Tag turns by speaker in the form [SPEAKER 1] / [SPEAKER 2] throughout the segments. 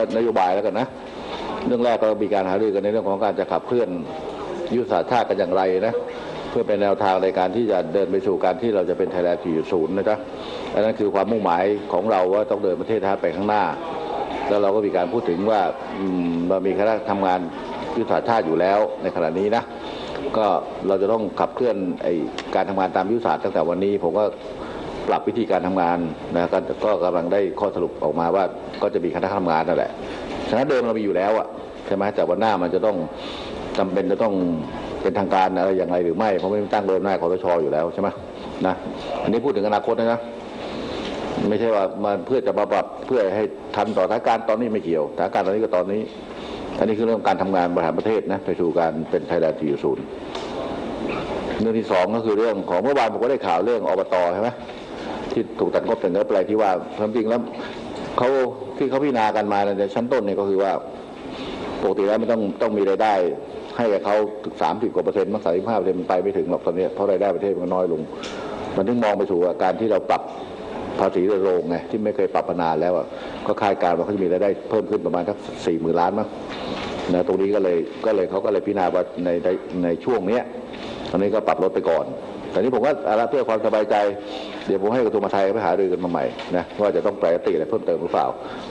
[SPEAKER 1] ะนโยบายแล้วกันนะ เรื่องแรกก็มีการหารือกันในเรื่องของการจะขับเคลื่อนยุทธศาสตร์ชาติกันอย่างไรนะเพื่อเป็นแนวทางในการที่จะเดินไปสู่การที่เราจะเป็นไทยแลนด์4.0นะจ๊ะอันนั้นคือความมุ่งหมายของเราว่าต้องเดินประเทศชาติไปข้างหน้า แล้วเราก็มีการพูดถึงว่ามเรามีคณะทำงานยุทธศาสตร์ชาติอยู่แล้วในขณะนี้นะก็เราจะต้องขับเคลื่อนไอการทำงานตามยุทธศาสตร์ตั้งแต่วันนี้ผมก็ ปรับวิธีการทำงานนะก็ก็กำลังได้ข้อสรุปออกมาว่าก็จะมีคณะทำงานนั่นแหละคณะเดิมเรามีอยู่แล้วอะใช่ไหมแต่วันหน้ามันจะต้องจำเป็นจะต้องเป็นทางการอะไรอย่างไรหรือไม่เพราะไม่ตั้งเดิมหน้าคอรชอยู่แล้วใช่ไหมนะอันนี้พูดถึงอนาคตนะนะไม่ใช่ว่ามันเพื่อจะมาปรับเพื่อให้ทันต่อสถานการณ์ตอนนี้ไม่เกี่ยวสถานการณ์ตอนนี้ก็ตอนนี้ อันนี้คือเรื่องการทำงานบริหารประเทศนะไปสู่การเป็นไทยแลนด์4.0เรื่องที่สองก็คือเรื่องของเมื่อวานผมก็ได้ข่าวเรื่องอบตใช่ไหม ที่ถูกตัดงบแต่เงินอะไรที่ว่าความจริงแล้วเขาที่เขาพิจารณากันมาในชั้นต้นเนี่ยก็คือว่าปกติแล้วไม่ต้องต้องมีรายได้ ให้กับเขาถึงสามสิบกว่าเปอร์เซ็นต์มั้งสามสิบห้าเปอร์เซ็นต์มันไปไม่ถึงหรอกตอนนี้เพราะรายได้ประเทศมันน้อยลง มันถึงมองไปสู่การที่เราปรับภาษีโดยโรงไงที่ไม่เคยปรับมานานแล้วอะก็คาดการณ์ว่าเขาจะมีรายได้เพิ่มขึ้นประมาณสักสี่หมื่นล้านมั้งนะตรงนี้ก็เลยก็เลยเขาก็เลยพิจารณาว่าในในในช่วงเนี้ยตอนนี้ก็ปรับลดไปก่อน แต่นี้ผมว่าอาละเพื่อความสบายใจ เดี๋ยวผมให้กระทรวงมหาดไทยไปหารือกันมาใหม่นะว่าจะต้องแปลยติอะไรเพิ่มเติมหรือเปล่า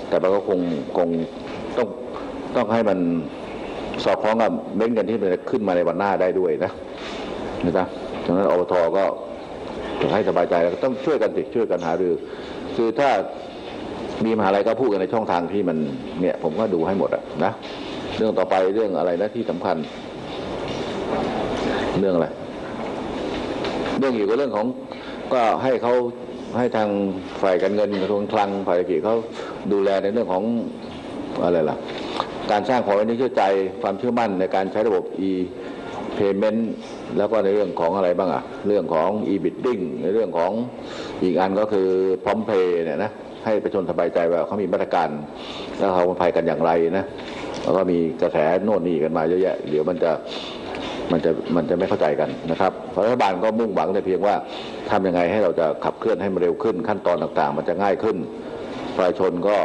[SPEAKER 1] แต่มันก็คงคงต้องต้องให้มันสอดคล้องกับเม้นกันที่มันจะขึ้นมาในวันหน้าได้ด้วยนะนะครับดังนั้นอบทก็ให้สบายใจแล้วก็ต้องช่วยกันสิช่วยกันหารือ คือถ้ามีมหาลัยก็พูดกันในช่องทางที่มันเนี่ยผมก็ดูให้หมดอะนะ เรื่องต่อไปเรื่องอะไรนะที่สำคัญ เรื่องอะไร เรื่องเกี่กับเรื่องของก็ให้เขาให้ทางฝ่ายการเงินกระทรวงคลังฝ่ายเศรษฐกิจเขาดูแลในเรื่องของอะไรล่ะ การสร้างความไว้เชื่อใจความเชื่อมั่นในการใช้ระบบ e payment แล้วก็ในเรื่องของอะไรบ้างอะเรื่องของ e bidding ในเรื่องของอีกอันก็คือพร้อมเพย์เนี่ยนะให้ประชาชนสบายใจว่าเขามีมาตรการแล้วเขาภัยกันอย่างไรนะแล้วก็มีกระแสโน่นนี่กันมาเยอะแยะเดี๋ยวมันจะ มันจะมันจะไม่เข้าใจกันนะครับรัฐบาลก็มุ่งหวังแต่เพียงว่าทำยังไงให้เราจะขับเคลื่อนให้มันเร็วขึ้น ขั้นตอนต่างๆ มันจะง่ายขึ้นประชาชนก็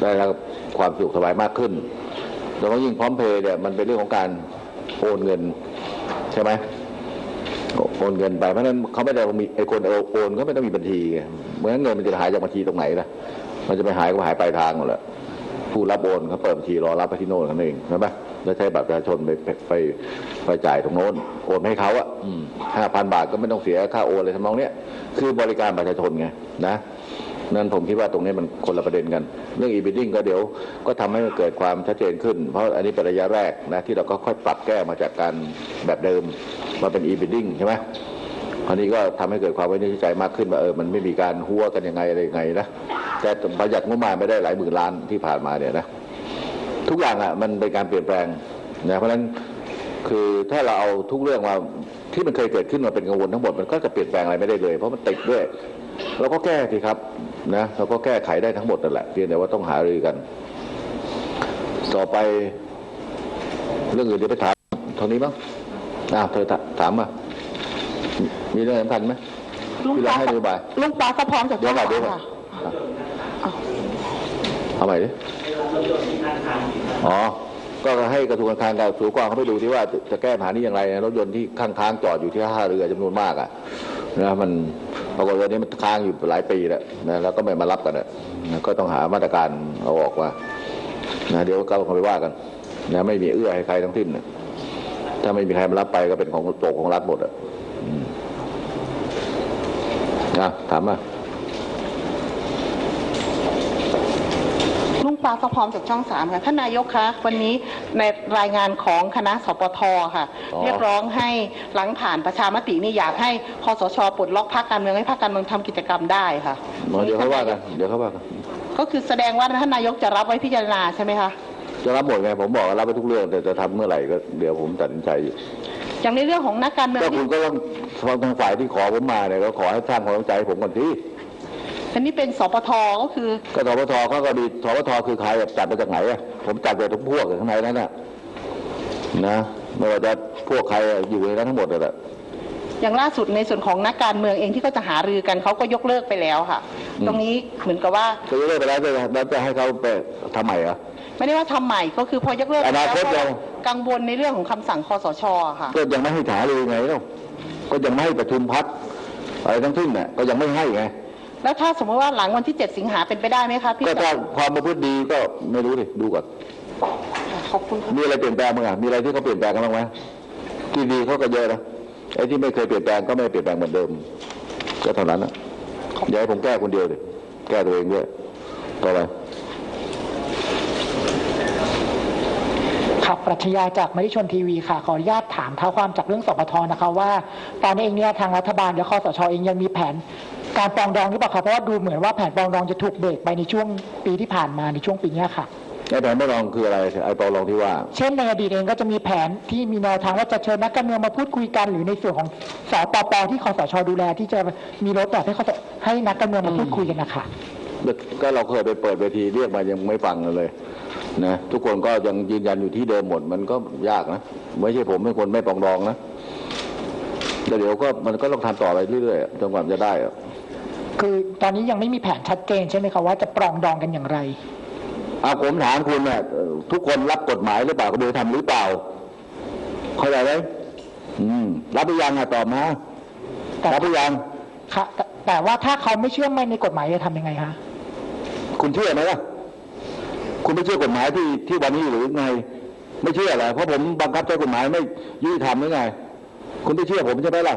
[SPEAKER 1] ได้รับความสะดวกสบายมากขึ้นโดยเฉพาะยิ่งพร้อมเพย์เนี่ยมันเป็นเรื่องของการโอนเงินใช่ไหมโอนเงินไปเพราะฉะนั้นเขาไม่ได้มีไอ้คนโอนก็ไม่ต้องมีบัญชีไงเพราะงั้นเงินมันจะหายจากบัญชีตรงไหนล่ะมันจะไปหายก็หายปลายทางหมดแหละผู้รับโอนเขาเปิดบัญชีรอรับไปที่โน่นนั่นเองใช่ไหม แล้วใช้บัตรประชาชนไปไปไปไปจ่ายตรงโน้นโอนให้เขาอะห้าพันบาทก็ไม่ต้องเสียค่าโอนเลยทำนองเนี้ยคือบริการประชาชนไงนะนั่นผมคิดว่าตรงนี้มันคนละประเด็นกัน เรื่อง e-bidding ก็เดี๋ยวก็ทำให้มันเกิดความชัดเจนขึ้น เพราะอันนี้เป็นระยะแรกนะที่เราก็ค่อยปรับแก้มาจากการแบบเดิมมาเป็น e-bidding ใช่ไหมคราวนี้ก็ทำให้เกิดความไว้เนื้อเชื่อใจมากขึ้นว่าเออมันไม่มีการหัวกันยังไงอะไรยังไงนะแต่ประหยัดงบประมาณไม่ได้หลายหมื่นล้านที่ผ่านมาเนี่ยนะ ทุกอย่างอะมันเป็นการเปลี่ยนแปลงนะเพราะฉะนั้นคือถ้าเราเอาทุกเรื่องมาที่มันเคยเกิดขึ้นมาเป็นกังวลทั้งหมดมันก็จะเปลี่ยนแปลงอะไรไม่ได้เลย เพราะมันติดด้วย เราก็แก้สิครับนะเราก็แก้ไขได้ทั้งหมดนั่นแหละเพียงแต่ว่าต้องหารือกัน ต่อไปเรื่องอื่นเดี๋ยวไปถามเท่านี้มั้งอ้าวเธอถามมามีเรื่องสำคัญไหม
[SPEAKER 2] ลุง
[SPEAKER 1] ที่เรา
[SPEAKER 2] ปลา
[SPEAKER 1] ให้นโยบาย
[SPEAKER 2] ลุงปลาก็พร้อมจาก
[SPEAKER 1] เดี๋ยวก่อนเดี๋ยวก่อน
[SPEAKER 2] ค่ะ
[SPEAKER 1] เอาใหม่ดิ อ๋อ ก็ให้กระทรวงการคลังกับสูกรเขาไปดูที่ว่าจะแก้ปัญหานี้อย่างไรนะรถยนต์ที่ค้างๆจอดอยู่ที่ท่าเรือจำนวนมากอะนะมันปรากฏว่านี้มันค้างอยู่หลายปีแล้วนะแล้วก็ไม่มารับกันอะนะก็ต้องหามาตรการเอาออกว่านะเดี๋ยวก็เขาไปว่ากันนะไม่มีเอื้อให้ใครทั้งสิ้นนะถ้าไม่มีใครมารับไปก็เป็นของตกของรัฐหมดอะอืมอะถามมา
[SPEAKER 2] ลุงปลาก็พร้อมจากช่องสามค่ะท่านนายกคะวันนี้ในรายงานของคณะสปทค่ะ
[SPEAKER 1] อ๋อ
[SPEAKER 2] เรียกร้องให้หลังผ่านประชามตินี่อยากให้คอสชปลดล็อกพรรคการเมืองให้พรรคการเมืองทำกิจกรรมได้ค่ะ
[SPEAKER 1] เดี๋ยวเขาว่ากันเดี๋ยวเขาว่ากัน
[SPEAKER 2] ก็คือแสดงว่าท่านนายกจะรับไว้พิจารณาใช่ไหมคะ
[SPEAKER 1] จะรับหมดไงผมบอกว่ารับไปทุกเรื่องแต่จะทำเมื่อไหร่ก็เดี๋ยวผมตัดสินใจอยู่
[SPEAKER 2] อย่างในเรื่องของนักการเมือง
[SPEAKER 1] ก็
[SPEAKER 2] ที่
[SPEAKER 1] คุณก็ต้องฟังทางฝ่ายที่ขอผมมาเนี่ยก็ขอให้สร้างความเข้าใจให้ผมก่อนที่
[SPEAKER 2] อันนี้เป็นสปทก็คือ
[SPEAKER 1] ก็สปทเขาก็ดีสปทคือใครอะจัดมาจากไหนอะผมจัดไปทุกพวกข้างในนั้นน่ะนะไม่ว่าจะพวกใครอะอยู่ในนั้นทั้งหมดเลยแหละ
[SPEAKER 2] อย่างล่าสุดในส่วนของนักการเมืองเองที่ก็จะหารือกันเขาก็ยกเลิกไปแล้วค่ะ
[SPEAKER 1] อืม
[SPEAKER 2] ตรงนี้เหมือนกับว่า
[SPEAKER 1] จะเลิกไปแล้วจะแล้วจะให้เขาไปทำใหม่เหรอ
[SPEAKER 2] ไม่ได้ว่าทำใหม่ก็คือพอยกเลิกไป
[SPEAKER 1] อนา
[SPEAKER 2] แล้ว
[SPEAKER 1] คต
[SPEAKER 2] ก็
[SPEAKER 1] เรา
[SPEAKER 2] กังวลในเรื่องของคำสั่งคอสชอะค่ะ
[SPEAKER 1] ก็ยังไม่ให้ถาเลยไงเนาะก็ยังไม่ให้ประชุมพักอะไรทั้งสิ้นน่ะก็ยังไม่ให้ไง
[SPEAKER 2] แล้วถ้าสมมติว่าหลังวันที่ 7 สิงหาเป็นไปได้ไหมคะพี่
[SPEAKER 1] ก็ถ้าความประพฤติดีก็ไม่รู้ดิดูก่อน
[SPEAKER 2] ขอบคุณค่ะ
[SPEAKER 1] มีอะไรเปลี่ยนแปลงบ้างอะมีอะไรที่เขาเปลี่ยนแปลงกันบ้างไหมที่ดีเขาก็เยอะนะไอ้ที่ไม่เคยเปลี่ยนแปลงก็ไม่เปลี่ยนแปลงเหมือนเดิม ก็เท่านั้นนะอย่าให้ผมแก้คนเดียวดิแก้ตัวเองด้วยต่อไป
[SPEAKER 3] ครับปรัชญาจากมติชนทีวีค่ะขออนุญาตถามเท้าความจากเรื่องสปทนะคะว่า ตอนนี้เองเนี่ยทางรัฐบาลและคอสชเองยังมีแผน การปรองดองหรือเปล่าคะเพราะว่าดูเหมือนว่าแผนปรองดองจะถูกเบรกไปในช่วงปีที่ผ่านมาในช่วงปีเนี้ยค่ะ
[SPEAKER 1] ไอ้แผนไม่รองคืออะไรไอ้ปอรองที่ว่า
[SPEAKER 3] เช่นในอดีตเองก็จะมีแผนที่มีแนวทางว่าจะเชิญนักการเมืองมาพูดคุยกัน หรือในส่วนของสปปที่คอสชดูแล ที่จะมีรถแบบให้เขาให้นักการเมืองมาพูดคุยกันนะคะ
[SPEAKER 1] ก็เราเคยไปเปิดเวทีเรียกมายังไม่ฟังกันเลยนะทุกคนก็ยังยืนยันอยู่ที่เดิมหมดมันก็ยากนะไม่ใช่ผมเป็นคนไม่ปรองดองนะแล้วเดี๋ยวก็มันก็ต้องทำต่อไปเรื่อยๆจนกว่าจะได้อะ
[SPEAKER 3] คือตอนนี้ยังไม่มีแผนชัดเจนใช่ไหมคะว่าจะปรองดองกันอย่างไร
[SPEAKER 1] เอาผมถามคุณน่ะเอ่อทุกคนรับกฎหมายหรือเปล่ากระบวนธรรมหรือเปล่าเข้าใจไหมอืมรับหรือยังอะตอบมา
[SPEAKER 3] แต่
[SPEAKER 1] รับหรือยัง
[SPEAKER 3] ค่ะแต่แต่ว่าถ้าเขาไม่เชื่อมั่นในกฎหมายจะทำยังไงคะ
[SPEAKER 1] คุณเชื่อไหมล่ะ คุณไม่เชื่อกฎหมายที่ที่วันนี้หรือไง ไม่เชื่อเหรอเพราะผมบังคับใช้กฎหมายไม่ยุติธรรมหรือไง คุณไม่เชื่อผมใช่ไหมล่ะ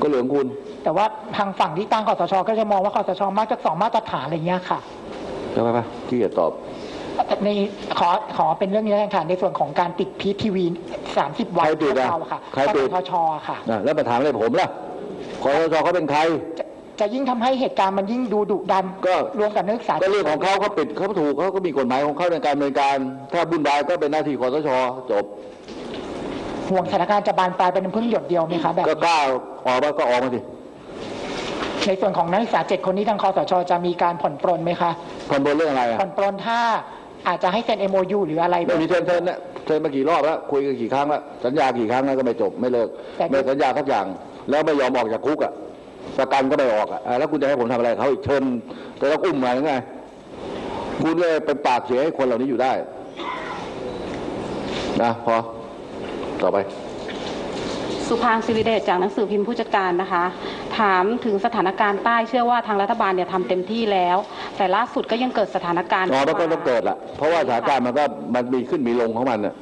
[SPEAKER 1] ก็เหลืองคุณ
[SPEAKER 3] แต่ว่าทางฝั่งที่ตั้งคอสชก็จะมองว่าคอสชมักจะสองมาตรฐานอะไรเงี้ยค่ะ
[SPEAKER 1] ใช่ไหมปะที่จะตอบ
[SPEAKER 3] ในขอขอเป็นเรื่องนี้แล้วกันค่ะในส่วนของการติดพีทีวีสามสิบวัน
[SPEAKER 1] ใครติดอะ
[SPEAKER 3] เราอะค่ะ
[SPEAKER 1] ใครติด
[SPEAKER 3] คอสชค่ะ
[SPEAKER 1] นะแล้วมาถามอะไรผมล่ะคอสชเขาเป็นใคร
[SPEAKER 3] จะจะยิ่งทำให้เหตุการณ์มันยิ่งดูดุดัน
[SPEAKER 1] ก็
[SPEAKER 3] รวมกับนักศึกษา
[SPEAKER 1] ก็เรื่องของเขาเขาปิดเขาถูกเขาก็มีกฎหมายของเขาในการดำเนินการ ถ้าบุญบายก็เป็นหน้าที่คอสชจบ
[SPEAKER 3] ห่วงสถานการณ์จะบานปลายเป็นน้ำพึ่งหยดเดียวไหมคะแบบ
[SPEAKER 1] ก็กล้าออกมาก็ออกมาสิ
[SPEAKER 3] ในส่วนของนักศึกษาเจ็ดคนนี้ทางคอสชจะมีการผ่อนปรนไหมคะ
[SPEAKER 1] ผ่อนบนเรื่องอะไรอะ
[SPEAKER 3] ผ่อนปรนถ้าอาจจะให้เซ็น MOU หรืออะไร
[SPEAKER 1] ไม่มีเทินเทินเนี่ยเทินมากี่รอบแล้วคุยกันกี่ครั้งแล้วสัญญากี่ครั้งแล้วก็ไม่จบไม่เลิกไม่สัญญาสักอย่าง แล้วไม่ยอมออกจากคุกอะประกันก็ไม่ออกอะอะแล้วคุณจะให้ผมทำอะไรเขาอีกเชิญแต่ต้องอุ้มมาหรือไงคุณเลยเป็นปากเสียให้คนเหล่านี้อยู่ได้นะพอต่อไป
[SPEAKER 4] สุภางศิริเดชจากหนังสือพิมพ์ผู้จัดการนะคะ ถามถึงสถานการณ์ใต้เชื่อว่าทางรัฐบาลเนี่ยทำเต็มที่แล้ว แต่ล่าสุดก็ยังเกิดสถานการณ์
[SPEAKER 1] อ๋อมันก็ต้องเกิดละเพราะว่าสถานการณ์มันก็มันมีขึ้นมีลงของมันน่ะ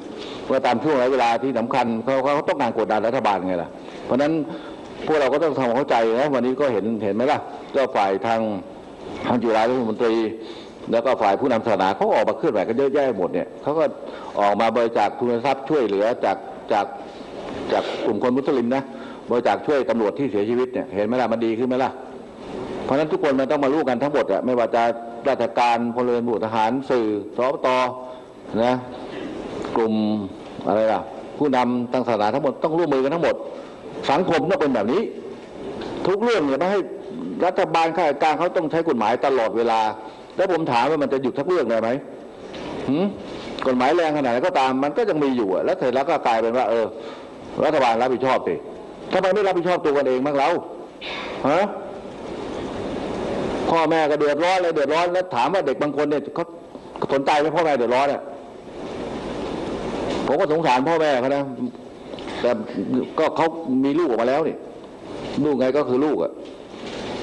[SPEAKER 1] ว่าตามช่วงระยะเวลาที่สำคัญเขาเขาต้องการกดดันรัฐบาลไงล่ะ เพราะฉะนั้นพวกเราก็ต้องทำความเข้าใจนะวันนี้ก็เห็นเห็นไหมล่ะก็ฝ่ายทางทางจุฬารัฐมนตรี แล้วก็ฝ่ายผู้นำศาสนาเขาออกมาเคลื่อนไหวกันเยอะแยะหมดเนี่ยเขาก็ออกมาบริจาคทุนทรัพย์ช่วยเหลือจากจาก จากกลุ่มคนมุสลิมนะบริจาคช่วยตำรวจที่เสียชีวิตเนี่ยเห็นไหมล่ะมันดีขึ้นไหมล่ะเพราะฉะนั้นทุกคนมันต้องมารู้กันทั้งหมดอะไม่ว่าจะราชการพลเรือนบุทหาร สื่อสอปตนะกลุ่มอะไรล่ะ ผู้นำทางศาสนาทั้งหมดต้องร่วมมือกันทั้งหมด สังคมต้องเป็นแบบนี้ ทุกเรื่องเนี่ยไม่ให้รัฐบาลข้าราชการเขาต้องใช้กฎหมายตลอดเวลา แล้วผมถามว่ามันจะหยุดทักเรื่องได้ไหมกฎหมายแรงขนาดไหนก็ตามมันก็ยังมีอยู่อะแล้วเสร็จแล้วก็กลายเป็นว่า เออ รัฐบาลรับผิดชอบสิทำไมไม่รับผิดชอบตัวกันเองบ้างเราฮะพ่อแม่ก็เดือดร้อนเลยเดือดร้อนแล้วถามว่าเด็กบางคนเนี่ยเขาสนใจไหมพ่อแม่เดือดร้อนเนี่ยผมก็สงสารพ่อแม่เขานะแต่ก็เขามีลูกออกมาแล้วนี่ลูกไงก็คือลูกอะ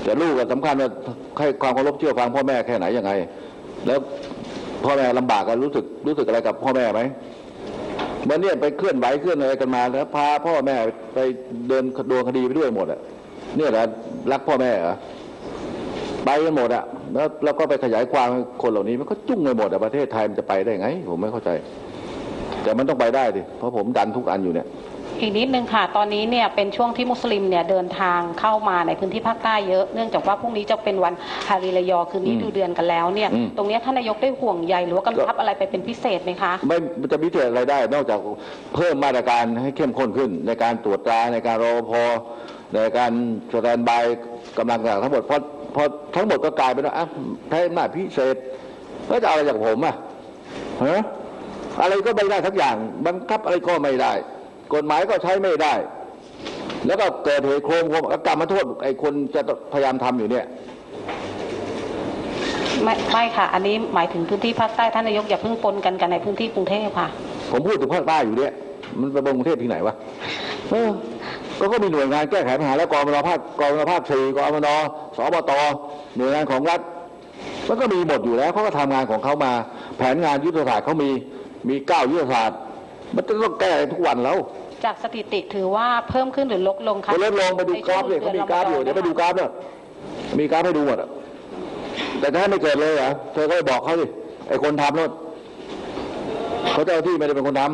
[SPEAKER 1] แต่ลูกอะสำคัญว่าให้ความเคารพเชื่อฟังพ่อแม่แค่ไหนยังไง แล้วพ่อแม่ลำบากกันรู้สึกรู้สึกอะไรกับพ่อแม่ไหม วันเนี้ยไปเคลื่อนไหวเคลื่อนอะไรกันมาแล้วพาพ่อแม่ไปเดินโดนคดีไปด้วยหมดอะเนี่ยแหละรักพ่อแม่เหรอไปกันหมดอะแล้วเราก็ไปขยายความคนเหล่านี้มันก็จุ้งไปหมดอะประเทศไทยมันจะไปได้ไง ผมไม่เข้าใจ แต่มันต้องไปได้ดิเพราะผมดันทุกอันอยู่เนี่ย
[SPEAKER 4] อีกนิดนึงค่ะ ตอนนี้เนี่ยเป็นช่วงที่มุสลิมเนี่ยเดินทางเข้ามาในพื้นที่ภาคใต้เยอะ เนื่องจากว่าพรุ่งนี้จะเป็นวันฮาริรายอคืนนี้
[SPEAKER 1] อืม
[SPEAKER 4] ดูเดือนกันแล้วเนี่ย
[SPEAKER 1] อืม
[SPEAKER 4] ตรงเนี้ยท่านนายกได้ห่วงใยหรือว่ากำชับอะไรไปเป็นพิเศษไหมคะ
[SPEAKER 1] ไม่มันจะพิเศษอะไรได้ นอกจากเพิ่มมาตรการให้เข้มข้นขึ้น ในการตรวจตราในการรอพอในการสแตนบายกำลังต่างทั้งหมดเพราะเพราะทั้งหมดก็กลายเป็นว่าอะใช้อำนาจพิเศษแล้วจะเอาอะไรจากผมอะฮะอะไรก็ไม่ได้ทักอย่างบังคับอะไรก็ไม่ได้ กฎหมายก็ใช้ไม่ได้ แล้วก็เกิดเหตุโครมโครมก็กลับมาโทษไอ้คนจะพยายามทำอยู่เนี่ย
[SPEAKER 4] ไม่ไม่ค่ะ อันนี้หมายถึงพื้นที่ภาคใต้ท่านนายกอย่าเพิ่งปนกันกันในพื้นที่กรุงเทพค่ะ
[SPEAKER 1] ผมพูดถึงภาคใต้อยู่เนี่ยมันไปบนกรุงเทพที่ไหนวะเออก็ก็มีหน่วยงานแก้ไขปัญหาแล้วกรมนภาคกรมนภาคสี่กรมนสบตหน่วยงานของรัฐมันก็มีหมดอยู่แล้วเขาก็ทำงานของเขามา แผนงานยุทธศาสตร์เขามีมีเก้ายุทธศาสตร์ มันจะต้องแก้ทุกวันแล้ว
[SPEAKER 4] จากสถิติถือว่าเพิ่มขึ้นหรือลดลงคะ
[SPEAKER 1] ไปลดลงไปดูกราฟเลยเขามีกราฟอยู่เดี๋ยวไปดูกราฟเนี่ยมีกราฟให้ดูหมดอะแต่ถ้าไม่เกิดเลยเหรอเธอก็ไปบอกเขาสิไอ้คนทำโน่นเขาเจ้าหน้าที่ไม่ได้เป็นคนทำ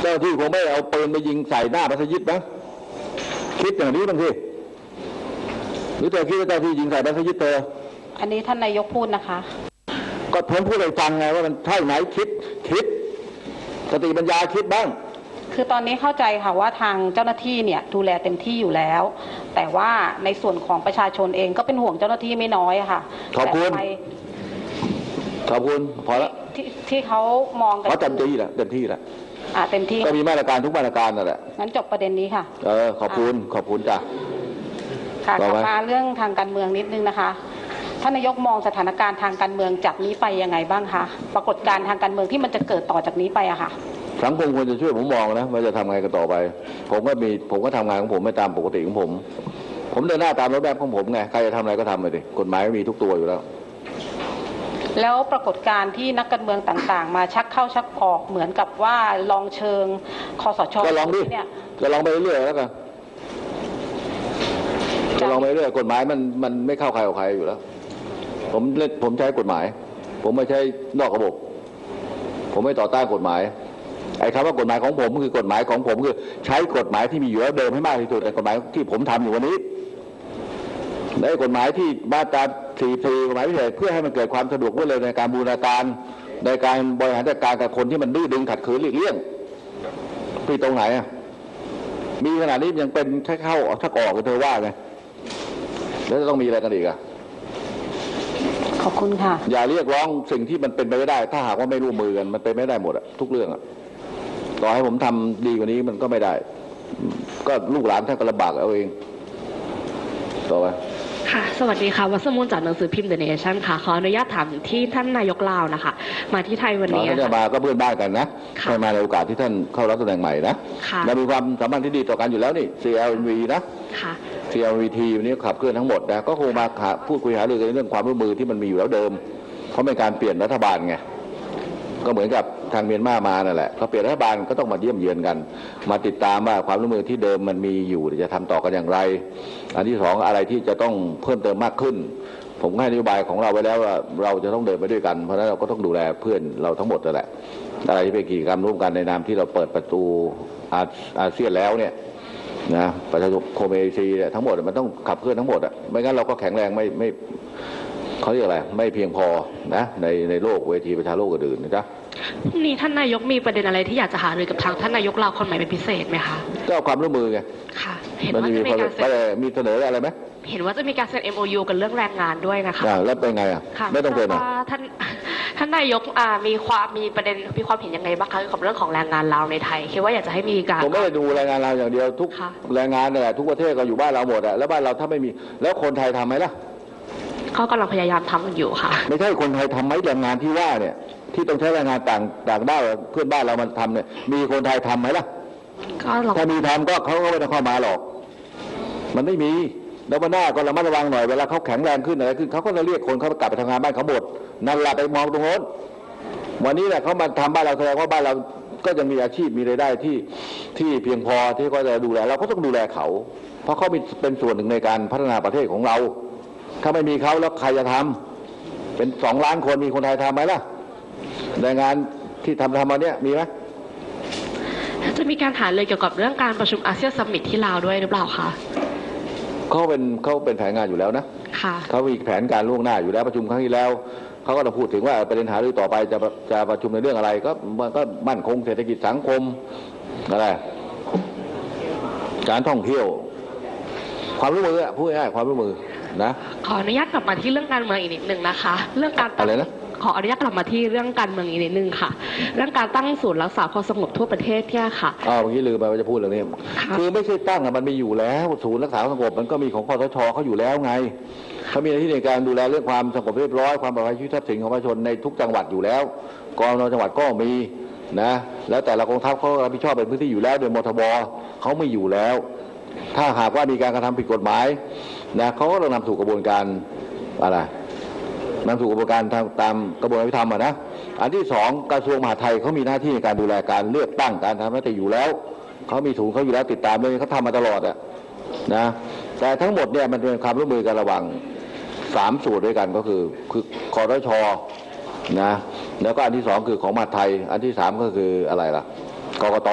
[SPEAKER 1] เจ้าหน้าที่คงไม่เอาปืนไปยิงใส่หน้ามัสยิดนะคิดอย่างนี้บ้างสิหรือเธอคิดว่าเจ้าหน้าที่ยิงใส่มัสยิดเธอ
[SPEAKER 4] อันนี้ท่านนายกพูดนะคะ
[SPEAKER 1] ก็ผมพูดให้ฟังไงว่ามันใช่ไหมคิดคิด สติปัญญาคิดบ้าง
[SPEAKER 4] คือตอนนี้เข้าใจค่ะว่าทางเจ้าหน้าที่เนี่ยดูแลเต็มที่อยู่แล้ว แต่ว่าในส่วนของประชาชนเองก็เป็นห่วงเจ้าหน้าที่ไม่น้อยอะค่ะ
[SPEAKER 1] ขอบคุณ
[SPEAKER 4] แต่ทำไม
[SPEAKER 1] ขอบคุณพอละ
[SPEAKER 4] ที่ที่เขามองกัน
[SPEAKER 1] เขาเต็มที่แล้วเต็มที่แล้ว
[SPEAKER 4] อ่าเต็มที่
[SPEAKER 1] ก็มีมาตรการทุกมาตรการนั่นแหละ
[SPEAKER 4] งั้นจบประเด็นนี้ค่ะ
[SPEAKER 1] เออขอบคุณขอบคุณจ้ะ
[SPEAKER 4] ค่ะ
[SPEAKER 1] ต่
[SPEAKER 4] ก
[SPEAKER 1] อ
[SPEAKER 4] ลับ
[SPEAKER 1] ไป
[SPEAKER 4] มาเรื่องทางการเมืองนิดนึงนะคะ ท่านนายกมองสถานการณ์ทางการเมืองจากนี้ไปยังไงบ้างคะปรากฏการณ์ทางการเมืองที่มันจะเกิดต่อจากนี้ไปอะค่ะ
[SPEAKER 1] สังคมควรจะช่วยผมมองนะว่าจะทำไงกันต่อไป ผมก็มีผมก็ทำงานของผมไม่ตามปกติของผม ผมเดินหน้าตามรถแบบของผมไงใครจะทำอะไรก็ทำไปดิกฎหมายมีทุกตัวอยู่แล้ว
[SPEAKER 4] แล้วปรากฏการณ์ที่นักการเมืองต่างๆ มาชักเข้าชักออกเหมือนกับว่าลองเชิงคอสช
[SPEAKER 1] ก็ลองดิ
[SPEAKER 4] เนี่ย
[SPEAKER 1] ก็ลองไปเรื่อยๆแล้วกันก็ลองไปเรื่อยกฎหมายมันมันไม่เข้าใครออกใครอยู่แล้ว ผมเล่นผมใช้กฎหมาย ผมไม่ใช้นอกระบบ ผมไม่ต่อต้านกฎหมายไอ้คำว่ากฎหมายของผมคือกฎหมายของผมคือ ใช้กฎหมายที่มีอยู่แล้วเดิมให้มากที่สุดแต่กฎหมายที่ผมทำอยู่วันนี้และกฎหมายที่มาตรา44กฎหมายพิเศษเพื่อให้มันเกิดความสะดวกรวดเร็วในการบูรณาการในการบริหารจัดการกับคนที่มันดื้อดึงขัดขืนหลีกเลี่ยงพี่ตรงไหนอะมีขนาดนี้ยังเป็นแค่เข้าถ้าออกกับเธอว่าไงแล้วจะต้องมีอะไรกันอีกอะ
[SPEAKER 4] อบคุณค่ะ
[SPEAKER 1] อย่าเรียกร้องสิ่งที่มันเป็นไปไม่ได้ ถ้าหากว่าไม่ร่วมมือกันมันเป็นไม่ได้หมดอะทุกเรื่องอะต่อให้ผมทำดีกว่านี้มันก็ไม่ได้ ก็ลูกหลานท่านก็ลำบากเอาเอง ต่อไป
[SPEAKER 5] ค่ะ สวัสดีค่ะ วัสมุนจากหนังสือพิมพ์ The Nation ค่ะ ขออนุญาตถามถึงที่ท่านนายกลาวนะคะ มาที่ไทยวัน
[SPEAKER 1] ตอน
[SPEAKER 5] นี้
[SPEAKER 1] นี้
[SPEAKER 5] ค่ะ
[SPEAKER 1] มาก็เพื่อนบ้านกันนะ
[SPEAKER 5] ค่ะ
[SPEAKER 1] ให้มาในโอกาสที่ท่านเข้ารับตำแหน่งใหม่นะ
[SPEAKER 5] ค่ะ
[SPEAKER 1] และมีความสัมพันธ์ที่ดีต่อกันอยู่แล้วนี่ CLV นะ
[SPEAKER 5] ค่ะ
[SPEAKER 1] CLVT วันนี้ขับเคลื่อนทั้งหมดนะก็คงมาพูดคุยหารือกันในเรื่องความร่วมมือที่มันมีอยู่แล้วเดิม เพราะเป็นการเปลี่ยนรัฐบาลไงก็เหมือนกับทางเมียนมามานั่นแหละเขาเปลี่ยนรัฐบาลก็ต้องมาเยี่ยมเยือนกัน มาติดตามว่าความร่วมมือที่เดิมมันมีอยู่จะทำต่อกันอย่างไร อันที่สองอะไรที่จะต้องเพิ่มเติมมากขึ้น ผมให้นโยบายของเราไว้แล้วว่าเราจะต้องเดินไปด้วยกัน เพราะฉะนั้นเราก็ต้องดูแลเพื่อนเราทั้งหมดนั่นแหละอะไรที่เป็นกิจกรรมร่วมกันในนามที่เราเปิดประตูอาเซียนแล้วเนี่ย นะประชาคมเอซียทั้งหมดมันต้องขับเคลื่อนทั้งหมดอะไม่งั้นเราก็แข็งแรงไม่ไม่เขาเรียกอะไรไม่เพียงพอนะในในโลกเวทีประชาโลกอื่นๆนะจ๊ะ
[SPEAKER 5] พรุ่งนี้ท่านนายกมีประเด็นอะไรที่อยากจะหารือกับทางท่านนายกลาวคนใหม่เป็นพิเศษไหมคะ
[SPEAKER 1] ก็เอาความร่วมมือไง
[SPEAKER 5] ค่ะเห็น
[SPEAKER 1] มัน
[SPEAKER 5] ว่า
[SPEAKER 1] จะ
[SPEAKER 5] จะ
[SPEAKER 1] มี
[SPEAKER 5] มี
[SPEAKER 1] คน
[SPEAKER 5] การเซ็
[SPEAKER 1] ไม่
[SPEAKER 5] น
[SPEAKER 1] ได้มีเสนออะไรไหม
[SPEAKER 5] เห็นว่าจะมีการเซ็น MOU กันเรื่องแรงงานด้วยนะคะ
[SPEAKER 1] อ่าแล้วเป็นไงอะ
[SPEAKER 5] ค่ะ
[SPEAKER 1] ไม่ต้องเซ็นอะ
[SPEAKER 5] ว่าท่าน ท่านนายกอ่ามีความมีประเด็นมีความเห็นยังไงบ้างคะเกี่ยวกับเรื่องของแรงงานลาวในไทยคิดว่าอยากจะให้มีการ
[SPEAKER 1] ผมไม่ได้ดูแรงงานเราอย่างเดียวทุก
[SPEAKER 5] ค่ะ
[SPEAKER 1] แรงงานเนี่ยแหละทุกประเทศก็อยู่บ้านเราหมดอะแล้วบ้านเราถ้าไม่มีแล้วคนไทยทำไหมล่ะ
[SPEAKER 5] เขากำลังพยายามทำกันอยู่ค่ะ
[SPEAKER 1] ไม่ใช่คนไทยทำไหมแรงงานที่ว่าเนี่ย ที่ต้องใช้แรงงานต่างต่างด้าวเพื่อนบ้านเรามันทำเนี่ยมีคนไทยทำไหมล่ะ
[SPEAKER 5] ก็ลอง
[SPEAKER 1] ถ้ามีทำก็เขาก็ไม่ต้องเข้ามาหรอก มันไม่มี แล้ววันหน้าก็ระมัดระวังหน่อยเวลาเขาแข็งแรงขึ้นอะไรขึ้นเขาก็จะเรียกคนเขากลับไปทำงานบ้านเขาหมดนั่นแหละไปมองตรงโน้นวันนี้แหละเขามาทำบ้านเราแสดงว่าบ้านเราก็ยังมีอาชีพมีรายได้ที่ที่เพียงพอที่เขาจะดูแลเราก็ต้องดูแลเขา เพราะเขาเป็นเป็นส่วนหนึ่งในการพัฒนาประเทศของเรา ถ้าไม่มีเขาแล้วใครจะทำเป็นสองล้านคนมีคนไทยทำไหมล่ะแรงงานที่ทำทำมาเนี้ยมีไหม
[SPEAKER 5] จะมีการหารือเกี่ยวกับเรื่องการประชุมอาเซียนซัมมิตที่ลาวด้วยหรือเปล่าคะ
[SPEAKER 1] เขาเป็นเขาเป็นแผนงานอยู่แล้วนะ
[SPEAKER 5] ค่ะ
[SPEAKER 1] เขามีแผนการล่วงหน้าอยู่แล้วประชุมครั้งที่แล้วเขาก็จะพูดถึงว่าประเด็นหารือต่อไปจะจะประชุมในเรื่องอะไร ก็มันก็มั่นคงเศรษฐกิจสังคมอะไรการท่องเที่ยว ความร่วมมืออะพูดง่ายๆความร่วมมือนะ
[SPEAKER 5] ขออนุญาตกลับมาที่เรื่องการเมืองอีกนิดหนึ่งนะคะ เรื่องการตั้ง
[SPEAKER 1] อะไรนะ
[SPEAKER 5] ขออนุญาตกลับมาที่เรื่องการเมืองอีกนิดนึงค่ะ เรื่องการตั้งศูนย์รักษาความสงบทั่วประเทศเนี่ยค่ะ
[SPEAKER 1] อ้าวเมื่อกี้ลืมไปว่าจะพูดเรื่องนี้
[SPEAKER 5] ค่ะ
[SPEAKER 1] คือไม่ใช่ตั้งอะมันมีอยู่แล้ว ศูนย์รักษาความสงบมันก็มีของคอสชเขาอยู่แล้วไงเขามีหน้าที่ในการดูแลเรื่องความสงบเรียบร้อยความปลอดภัยชีวิตทรัพย์สินของประชาชนในทุกจังหวัดอยู่แล้วกองนจังหวัดก็มีนะแล้วแต่ละกองทัพเขารับผิดชอบเป็นพื้นที่อยู่แล้วโดยมทบเขาไม่อยู่แล้ว ถ้าหากว่ามีการกระทำผิดกฎหมายนะเขาก็ต้องนำสู่กระบวนการอะไร นำสู่กระบวนการตามกระบวนการยุติธรรมอะนะอันที่สองกระทรวงมหาดไทยเขามีหน้าที่ในการดูแลการเลือกตั้งการทำหน้าที่อยู่แล้วเขามีศูนย์เขาอยู่แล้วติดตามเลยเขาทำมาตลอดอะนะแต่ทั้งหมดเนี่ยมันเป็นความร่วมมือกันระหว่างสามส่วนด้วยกันก็คือคือคอรชนะแล้วก็อันที่สองคือของมหาดไทย อันที่สามก็คืออะไรล่ะกกต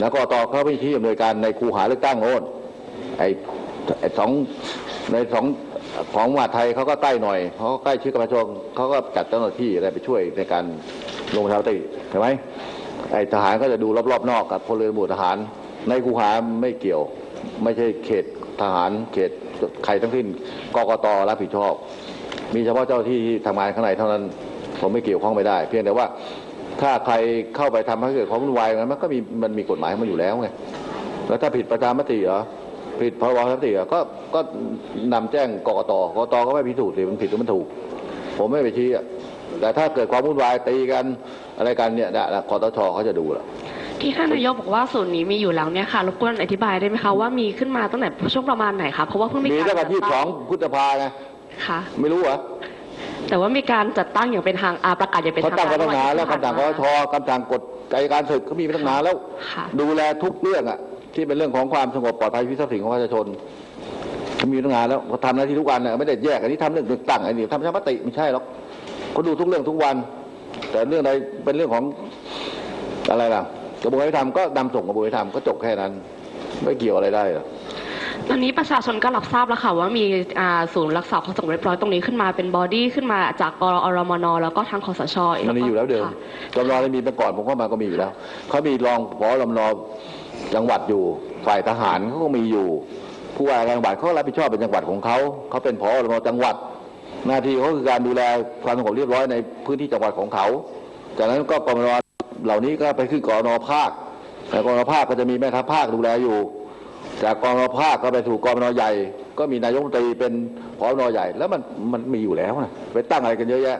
[SPEAKER 1] แล้วก็ต่อเขาไปที่อำนวยการในคูหาเลือกตั้งโน้นไอ้ไอ้สองในสอง ของมหาดไทยเขาก็ใกล้หน่อยเขาก็ใกล้ชิดกับประชาชนเขาก็จัดเจ้าหน้าที่อะไรไปช่วยในการลงประชามติใช่ไหมไอ้ทหารก็จะดูรอบๆนอกกับพลเรือนหมู่ทหาร ในคูหาไม่เกี่ยว ไม่ใช่เขตทหารเขตใครทั้งสิ้นกกตรับผิดชอบ มีเฉพาะเจ้าที่ที่ทำงานข้างในเท่านั้นผมไม่เกี่ยวข้องไม่ได้ เพียงแต่ว่าถ้าใครเข้าไปทำให้เกิดความวุ่นวายมันก็มีมันมีกฎหมายมันอยู่แล้วไงแล้วถ้าผิดประชามติเหรอ ผิดพรบประชามติเหรอก็ก็นำแจ้งกกตกกตก็ไม่พิสูจน์สิมันผิดหรือมันถูก ผมไม่ไปชี้อะแต่ถ้าเกิดความวุ่นวายตีกันอะไรกันเนี่ยนะนะกตชเขาจะดูละ
[SPEAKER 5] ที่ท่านนายกบอกว่าศูนย์นี้มีอยู่แล้วเนี่ยค่ะรบกวนอธิบายได้ไหมคะว่ามีขึ้นมาตั้งแต่ช่วงประมาณไหนคะเพราะว่าเพิ่งมี
[SPEAKER 1] มี
[SPEAKER 5] การ
[SPEAKER 1] ตั้งแต่ยี่สองพฤษภาไง
[SPEAKER 5] ค่ะ
[SPEAKER 1] ไม่รู้เหรอ
[SPEAKER 5] แต่ว่ามีการจัดตั้งอย่างเป็นทางอาประกาศอย่างเป็น
[SPEAKER 1] เขา
[SPEAKER 5] ทาง
[SPEAKER 1] ตั้ง
[SPEAKER 5] กา
[SPEAKER 1] กัน
[SPEAKER 5] ร
[SPEAKER 1] ตั้งนานแล้ว
[SPEAKER 5] เมื่อ
[SPEAKER 1] คำสั่งก
[SPEAKER 5] ที่
[SPEAKER 1] ต
[SPEAKER 5] ผ่าน
[SPEAKER 1] ช
[SPEAKER 5] มา
[SPEAKER 1] คำสั่งกฎอัยการศึกเขามีมาตั้งนานแล้ว
[SPEAKER 5] ค่ะ
[SPEAKER 1] ดูแลทุกเรื่องอะ ที่เป็นเรื่องของความสงบปลอดภัยชีวิตทรัพย์สินของประชาชนเขามีตั้งนานแล้วเขาทำหน้าที่ทุกวันน่ะไม่ได้แยกอันนี้ทำเรื่องเลือกตั้งอันนี้ทำประชามติไม่ใช่หรอกเขาดูทุกเรื่องทุกวัน แต่เรื่องใดเป็นเรื่องของอะไรล่ะกระบวนการยุติธรรมก็นำส่งกระบวนการยุติธรรมก็จบแค่นั้น ไม่เกี่ยวอะไรได้หรอก
[SPEAKER 5] ตอนนี้ประชาชนก็รับทราบแล้วค่ะว่ามีอ่าศูนย์รักษาความสงบเรียบร้อยตรงนี้ขึ้นมาเป็นบอดี้ขึ้นมาจากกอรมนแล้วก็ทางคอสช
[SPEAKER 1] มันมีอยู่แล้วเดิม
[SPEAKER 5] ค่ะ
[SPEAKER 1] จำลองมีมาก่อนผมเข้ามาก็มีอยู่แล้วเขามีรองพอลำน จังหวัดอยู่ ฝ่ายทหารเขาก็มีอยู่ ผู้ว่าการจังหวัดเขารับผิดชอบเป็นจังหวัดของเขาเขาเป็นพอลำนจังหวัด หน้าที่เขาคือการดูแลความสงบเรียบร้อยในพื้นที่จังหวัดของเขา จากนั้นก็กรมนเหล่านี้ก็ไปขึ้นกรนภาคแต่กรนภาคก็จะมีแม่ทัพภาคดูแลอยู่ จากกรนภาคก็ไปสู่กรมนใหญ่ ก็มีนายกรัฐมนตรีเป็นพอนใหญ่ แล้วมันมันมีอยู่แล้วนะไปตั้งอะไรกันเยอะแยะ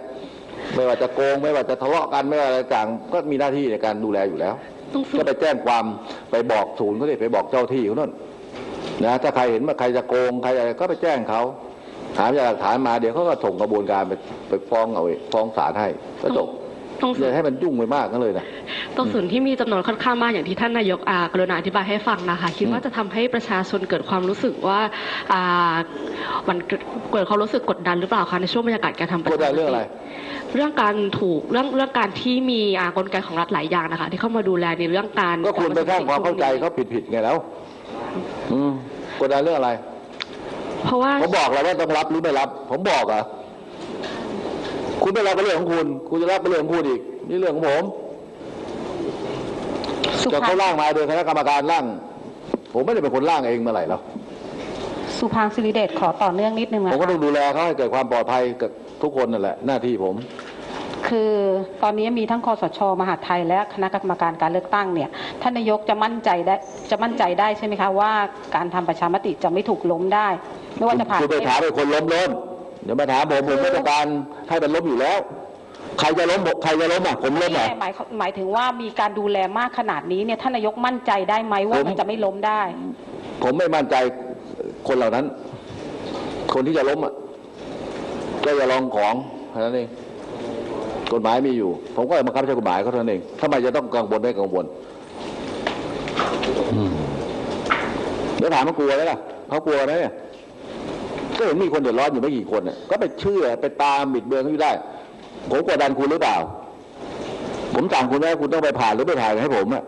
[SPEAKER 1] ไม่ว่าจะโกงไม่ว่าจะทะเลาะกันไม่ว่าอะไรต่างก็มีหน้าที่ในการดูแลอยู่แล้ว
[SPEAKER 5] ตรงศู
[SPEAKER 1] ก็
[SPEAKER 5] น
[SPEAKER 1] ไป
[SPEAKER 5] ย์
[SPEAKER 1] แจ้งความไปบอกศูนย์เขาดิไปบอกเจ้าที่เขาโน่นนะถ้าใครเห็นว่าใครจะโกงใครอะไรก็ไปแจ้งเขาหาพยานหลักฐานมาเดี๋ยวเขาก็ส่งกระบวนการไปไปฟ้องเอาเองฟ้องศาลให้ก็จบ
[SPEAKER 5] ตรง
[SPEAKER 1] อ
[SPEAKER 5] ศู
[SPEAKER 1] ย่าน
[SPEAKER 5] ย์
[SPEAKER 1] ให้มันยุ่งไปมากกันเลยนะ
[SPEAKER 5] ตรงศูนย์ที่มีจำนวนค่อนข้างมากอย่างที่ท่านนายกอากรุณาอธิบายให้ฟังนะคะ คิดว่า
[SPEAKER 1] อืม
[SPEAKER 5] จะทำให้ประชาชนเกิดความรู้สึกว่าอ่ามันเกิดเกิดความรู้สึกกดดันหรือเปล่าคะในช่วงบรรยากาศการทำประ
[SPEAKER 1] ก
[SPEAKER 5] ชา
[SPEAKER 1] ดดันเรื่องอะไร
[SPEAKER 5] เรื่องการถูกเรื่องเรื่องการที่มีอ่ากลไกของรัฐหลายอย่างนะคะ ที่เข้ามาดูแลในเรื่องการ
[SPEAKER 1] ก็คุณไปสร้างความเข้าใจเขาผิดผิดๆไงแล้ว อืมกดดันเรื่องอะไร
[SPEAKER 5] เพราะว่า
[SPEAKER 1] ผมบอกแล้วว่าต้องรับหรือไม่รับ ผมบอกเหรอะคุณไม่รับก็เรื่องของคุณ คุณจะรับก็เรื่องของคุณอีก นี่เรื่องของผม
[SPEAKER 4] สุ
[SPEAKER 1] จะ
[SPEAKER 4] ภา
[SPEAKER 1] เขาร่างมาโดยคณะกรรมการร่าง ผมไม่ได้เป็นคนร่างเองเมื่อไหร่แล้ว
[SPEAKER 4] สุภางศิริเดชขอต่อเนื่องนิดนึง
[SPEAKER 1] ผม
[SPEAKER 4] นะ
[SPEAKER 1] ก็
[SPEAKER 4] คะ
[SPEAKER 1] ต้องดูแลเขาให้เกิดความปลอดภัยกับ ทุกคนนั่นแหละ หน้าที่ผม
[SPEAKER 4] คือตอนนี้มีทั้งคอสชมหาดไทยและคณะกรรมการการเลือกตั้งเนี่ยท่านนายกจะมั่นใจได้จะมั่นใจได้ใช่ไหมคะว่าการทำประชามติจะไม่ถูกล้มได้ ไม่ว่าจะผ่าน
[SPEAKER 1] คุณไปถามไอ้คนล้มล้มเดี๋ยวมาถามผมผมไม่ต้องการให้มันล้มอยู่แล้ว ใครจะล้มใครจะล้มอะผมล้ม
[SPEAKER 4] นี่
[SPEAKER 1] อะ
[SPEAKER 4] หมายหมายถึงว่ามีการดูแลมากขนาดนี้เนี่ยท่านนายกมั่นใจได้ไหมว่า
[SPEAKER 1] ผม
[SPEAKER 4] มันจะไม่ล้มได้
[SPEAKER 1] ผมไม่มั่นใจคนเหล่านั้น คนที่จะล้มอะ ก็อย่าลองของแค่านั้นเองกฎหมายมีอยู่ ผมก็บังคับใช้กฎหมายเขาเท่านั้นเองทำไมจะต้องกังวลไม่กังวลเดี๋ยวถามมันกลัวไหมล่ะเขากลัวไหมเนี่ยก็เห็นมีคนเดือดร้อนอยู่ไม่กี่คนน่ะก็ไปเชื่อไปตามบิดเบือนเขาอยู่ได้ ผมกดดันคุณหรือเปล่า ผมสั่งคุณว่าคุณต้องไปผ่านหรือไม่ผ่านให้ผมอะ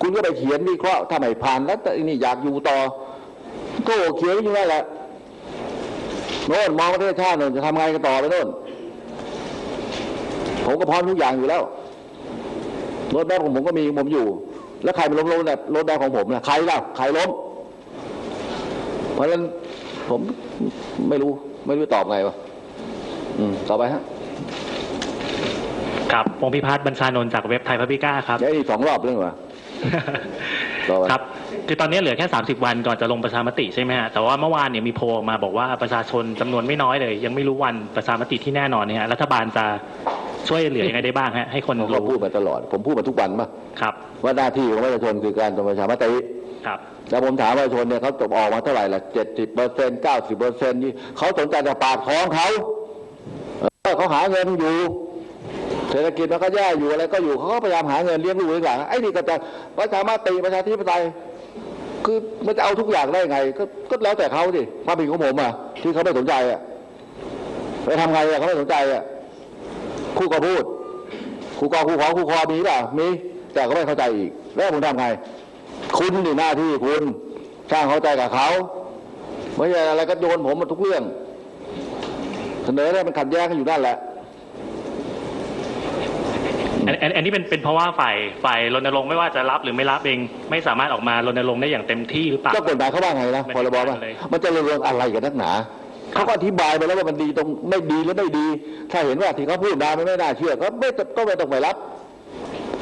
[SPEAKER 1] คุณก็ไปเขียนวิเคราะห์ถ้าไม่ผ่านแล้วแต่นี่อยากอยู่ต่อ ก็เขียนอยู่นั่นแหละ โน่นมองประเทศชาติโน่นจะทำไงกันต่อไปโน่นผมก็พร้อมทุกอย่างอยู่แล้วรถแม่ของผมก็มีผมอยู่ แล้วใครมาล้มรถรถแม่ของผมนะใครล่ะใครล้ม เพราะฉะนั้นผมไม่รู้ไม่รู้ตอบไงวะอืมต่อไปฮะ
[SPEAKER 6] ครับพงพิพัฒน์บัญชานนท์จากเว็บไทยพับพิก้าครับ
[SPEAKER 1] เดี๋ยวอีกสองรอบเรื่องวะรอไว้
[SPEAKER 6] ครับ คือตอนนี้เหลือแค่ 30 วันก่อนจะลงประชามติใช่ไหมฮะแต่ว่าเมื่อวานเนี่ยมีโพลออกมาบอกว่าประชาชนจำนวนไม่น้อยเลย ยังไม่รู้วันประชามติที่แน่นอนเนี่ยฮะรัฐบาลจะช่วยเหลือยังไงได้บ้างฮะให้คน
[SPEAKER 1] เขา
[SPEAKER 6] รู้
[SPEAKER 1] พูดมาตลอด ผมพูดมาทุกวันป่ะ
[SPEAKER 6] ครับ
[SPEAKER 1] ว่าหน้าที่ของประชาชนคือการทำประชามติ
[SPEAKER 6] ครับ
[SPEAKER 1] แล้วผมถามประชาชนเนี่ยเขาตกออกมาเท่าไหร่ล่ะเจ็ดสิบเปอร์เซ็นต์เก้าสิบเปอร์เซ็นต์นี่เขาสนใจแต่ปากท้องเขาเออเขาหาเงินอยู่เศรษฐกิจมันก็แย่อยู่อะไรก็อยู่เขาก็พยายามหาเงินเลี้ยงลูกเลี้ยงหลานไอ้นี่ก็จะประชามติประชาธิปไตย คือมันจะเอาทุกอย่างได้ไง ก็ก็แล้วแต่เขาสิความผิดของผมอะที่เขาไม่สนใจอะไปทำไงอะเขาไม่สนใจอะคู่ก็พูดคู่กอคู่ขอคู่คอมีปล่ามีแต่ก็ไม่เข้าใจอีก แล้วผมทำไง คุณนี่หน้าที่คุณสร้างเข้าใจกับเขาไม่ใช่อะไรก็โยนผมมาทุกเรื่อง เสนอแล้วมันขัดแย้งกันอยู่นั่นแหละ
[SPEAKER 6] อันอันอันนี้เป็นเป็นเพราะว่าฝ่ายฝ่ายรณรงค์ไม่ว่าจะรับหรือไม่รับเอง ไม่สามารถออกมารณรงค์ได้อย่างเต็มที่หรือเปล่า
[SPEAKER 1] ก็กฎหมายเขาว่าไงนะ
[SPEAKER 6] ไม่
[SPEAKER 1] พ
[SPEAKER 6] ได้
[SPEAKER 1] รบว่า
[SPEAKER 6] เลย
[SPEAKER 1] มันจะเรื่องอะไรกันนักหนาเขาก็อธิบายไปแล้วว่ามันดีตรงไม่ดีหรือไม่ดี ถ้าเห็นว่าที่เขาพูดมามันไม่น่าเชื่อก็ไม่ก็ไม่ต้องไปรับ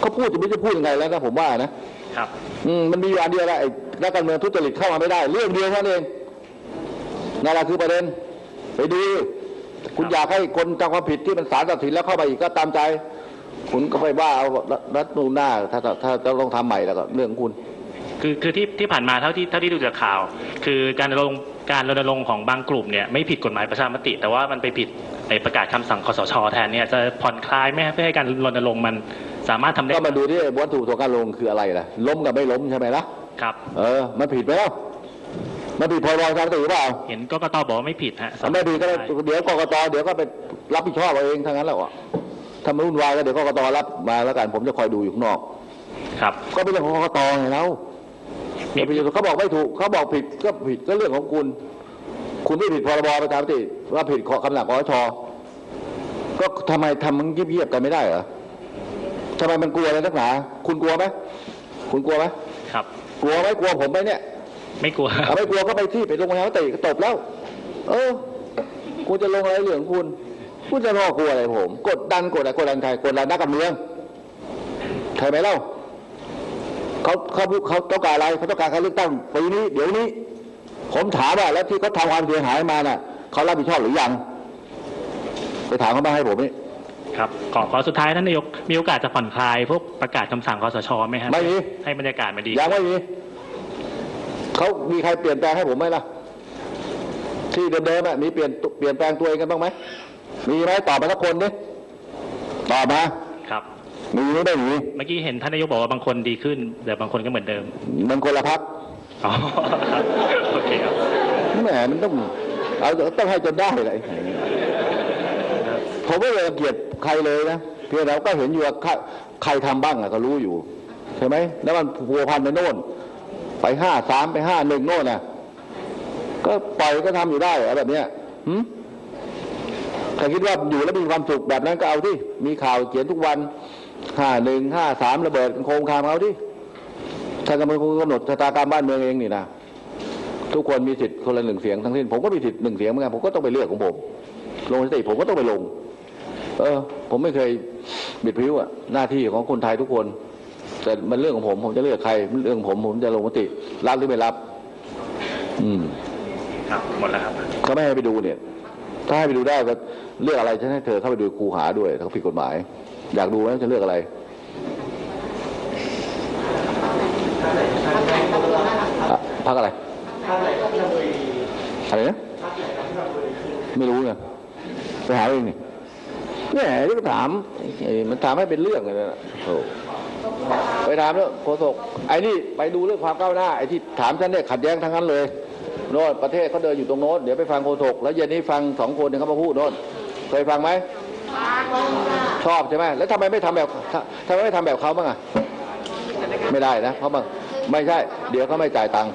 [SPEAKER 1] เขาพูดจะไม่จะพูดยังไงแล้วนะผมว่านะครับอืมมันมีอยู่อันเดียวแหละไอ้นักการเมืองทุจริตเข้ามาไม่ได้ เรื่องเดียวเท่านั้นเองนั่นแหละคือประเด็น ไปดูคุณอยากให้คนทำความผิดที่มันศาลตัดสินแล้วเข้ามาอีกก็ตามใจ คุณก็ไปว่าเอารัฐนูนหน้าถ้าถ้าถ้าจะต้องทำใหม่แล้วก็เรื่องของคุณ
[SPEAKER 6] คือคือที่ที่ผ่านมาเท่าที่เท่าที่ดูจากข่าว คือการรณรงค์การรณรงค์ของบางกลุ่มเนี่ยไม่ผิดกฎหมายประชามติ แต่ว่ามันไปผิดไอประกาศคำสั่งคสชแทนเนี่ยจะผ่อนคลายไหมฮะเพื่อให้การรณรงค์มันสามารถทำได้
[SPEAKER 1] ก็มาดูที่วัตถุของการลงคืออะไรล่ะล้มกับไม่ล้มใช่ไหมล่ะ
[SPEAKER 6] ครับ
[SPEAKER 1] เออมันผิดไหมล่ะมันผิดพรบประชามติหรือเปล่า
[SPEAKER 6] เห็นกกตบอกว่าไม่ผิดฮะ
[SPEAKER 1] ถ้าไม่ผิดก็เดี๋ยวกกตเดี๋ยวก็ไปรับผิดชอบเอาเองทั้งนั้นแหล้วอะ ถ้ามันวุ่นวายก็เดี๋ยวกกตรับมาแล้วกันผมจะคอยดูอยู่ข้างนอก
[SPEAKER 6] ครับ
[SPEAKER 1] ก็เป็นเรื่องของกกตไงแล้ว
[SPEAKER 6] มี
[SPEAKER 1] มีประโยชน์เขาบอกไม่ถูกเขาบอกผิดก็ผิดก็เรื่องของคุณ คุณไม่ผิดพรบประชามติว่าผิดข้อคำสั่งคอสชก็ทำไมทำมันเงียบๆกันไม่ได้เหรอทำไมมันกลัวอะไรนักหนาคุณกลัวไหมคุณกลัวไหม
[SPEAKER 6] ครับ
[SPEAKER 1] กลัวไหมกลัวผมไหมเนี่ย
[SPEAKER 6] ไม่กลัว
[SPEAKER 1] เอาไม่กลัวก็ไปที่ไปลงประชามติก็จบแล้ว เออคุณจะลงอะไรเรื่องคุณ คุณจะรอกลัวอะไรผม กดดันกดอะไรกดดันใครกดดันนักการเมืองใช่ไหมเล่าเขาเขาเขาต้องการอะไรเขาต้องการการเลือกตั้งปีนี้ เดี๋ยวนี้ ผมถามว่าแล้วที่เขาทำความเสียหายมาน่ะเขารับผิดชอบหรือยังไปถามเขามาให้ผมนี่
[SPEAKER 6] ครับขอขอสุดท้ายท่านนายกมีโอกาสจะผ่อนคลายพวกประกาศคำสั่งคอสชไหมฮะ
[SPEAKER 1] ไม่มี
[SPEAKER 6] ให้บรรยากาศมันดี
[SPEAKER 1] ยังไม่มีเขามีใครเปลี่ยนแปลงให้ผมไหมล่ะ ที่เดิมๆอะมีเปลี่ยนเปลี่ยนแปลงตัวเองกันบ้างไหม มีไหมตอบมาสักคนดิตอบมา
[SPEAKER 6] ครับ
[SPEAKER 1] มีหรือไม่มี
[SPEAKER 6] เมื่อกี้เห็นท่านนายกบอกว่าบางคนดีขึ้น แต่บางคนก็เหมือนเดิม
[SPEAKER 1] มันคนละพัก
[SPEAKER 6] อ๋อครับโอเคครับ
[SPEAKER 1] แหมมันต้องเอาต้องให้จนได้เลยผมไม่เลยรังเกียดใครเลยนะเพียงแต่ก็เห็นอยู่ว่าใครใครทำบ้างอะก็รู้อยู่ใช่ไหมแล้วมันพัวพันไปโน่น ไปห้าสามไปห้าหนึ่งโน่นน่ะ ก็ปล่อยก็ทำอยู่ได้อะแบบเนี้ยหืม ถ้าคิดว่าอยู่แล้วมีความสุขแบบนั้นก็เอาที่มีข่าวเขียนทุกวันห้าหนึ่งห้าสามระเบิดโครงคามเอาที่ถ้ากำลังกำหนดชะตากรรมบ้านเมืองเองนี่นะทุกคนมีสิทธิ์คนละหนึ่งเสียงทั้งสิ้นผมก็มีสิทธิ์หนึ่งเสียงเหมือนกันผมก็ต้องไปเลือกของผมลงสติผมก็ต้องไปลง เออ ผมไม่เคยบิดพริ้วอะหน้าที่ของคนไทยทุกคน แต่มันเรื่องของผม ผมจะเลือกใครมันเรื่องของผมผมจะลงมติรับหรือไม่รับ อืม
[SPEAKER 6] ครับหมดแล้วครับ
[SPEAKER 1] เขาไม่ให้ไปดูเนี่ย ถ้าให้ไปดูได้ก็ เลือกอะไรฉันให้เธอเข้าไปดูครูหาด้วยถ้าผิดกฎหมาย อยากดูไหมจะเลือกอะไรพักอะไรอะไรนะไม่รู้ไงไปหาเองนี่เนี่ยที่ก็ถามมันถามให้เป็นเรื่องเลยนะโอ้ไปถามเรื่องโฆษกไอ้นี่ไปดูเรื่องความก้าวหน้าไอ้ที่ถามฉันเนี่ยขัดแย้งทั้งนั้นเลยโน่นประเทศเขาเดินอยู่ตรงโน้นเดี๋ยวไปฟังโฆษกแล้วเย็นนี้ฟังสองคนเนี่ยเขามาพูดโน่น เคยฟังไหมชอบใช่ไหมแล้วทำไมไม่ทำแบบทำไมไม่ทำแบบเขาบ้างอะไม่ได้นะเพราะมันไม่ใช่ เดี๋ยวเขาไม่จ่ายตังค์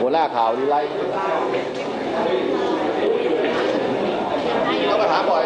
[SPEAKER 1] หัวหน้าข่าวดีไลท์ต้องมาถามบ่อย